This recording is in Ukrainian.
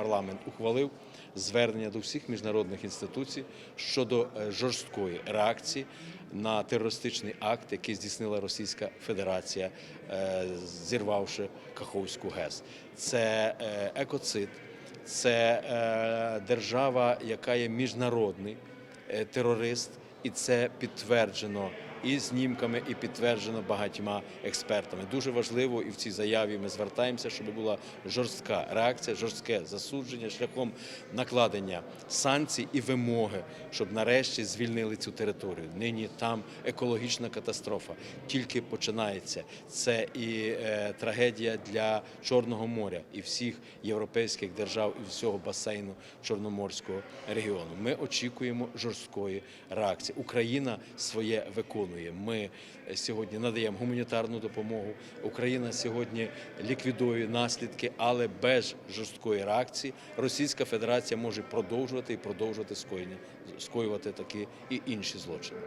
парламент ухвалив звернення до всіх міжнародних інституцій щодо е, жорсткої реакції на терористичний акт, який здійснила Російська Федерація, е, зірвавши Каховську ГЕС. Це е, екоцид, це держава, яка є міжнародний терорист, і це підтверджено і знімками, і підтверджено багатьма експертами. Дуже важливо, і в цій заяві ми звертаємося, щоб була жорстка реакція, жорстке засудження шляхом накладення санкцій і вимоги, щоб нарешті звільнили цю територію. Нині там екологічна катастрофа тільки починається. Це і е, трагедія для Чорного моря і всіх європейських держав і всього басейну Чорноморського регіону. Ми очікуємо жорсткої реакції. Україна своє виконує. Ми е, сьогодні надаємо гуманітарну допомогу. Україна сьогодні ліквідує наслідки, але без жорсткої реакції Російська Федерація може продовжувати і продовжувати скоєння скоювати такі і інші злочини.